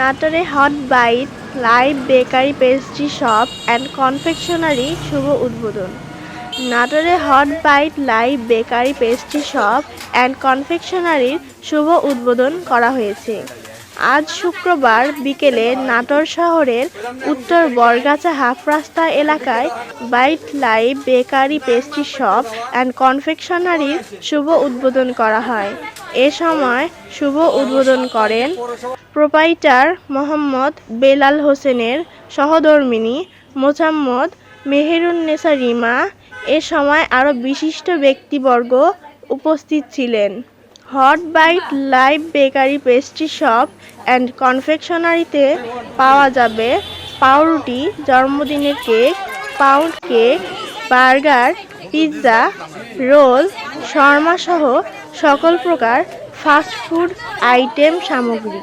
নাটোরে hot bite live bakery pastry shop and confectionery শুভ উদ্বোধন। নাটোরে hot bite live bakery pastry shop and কনফেকশনারির শুভ উদ্বোধন করা হয়েছে। আজ শুক্রবার বিকেলে নাটোর শহরের উত্তর বরগাছা হাফ রাস্তা এলাকায় bite live bakery pastry shop and কনফেকশনারির শুভ উদ্বোধন করা হয়। এ সময় শুভ উদ্বোধন করেন প্রোপাইটার মোহাম্মদ বেলাল হোসেনের সহধর্মিণী মোসাম্মদ মেহেরুন্নেসা রিমা। এ সময় আরও বিশিষ্ট ব্যক্তিবর্গ উপস্থিত ছিলেন। Hot bite live bakery pastry shop and কনফেকশনারিতে পাওয়া যাবে পাউরুটি, জন্মদিনের cake, pound cake burger pizza roll Sharma সহ সকল প্রকার ফাস্ট ফুড আইটেম সামগ্রী।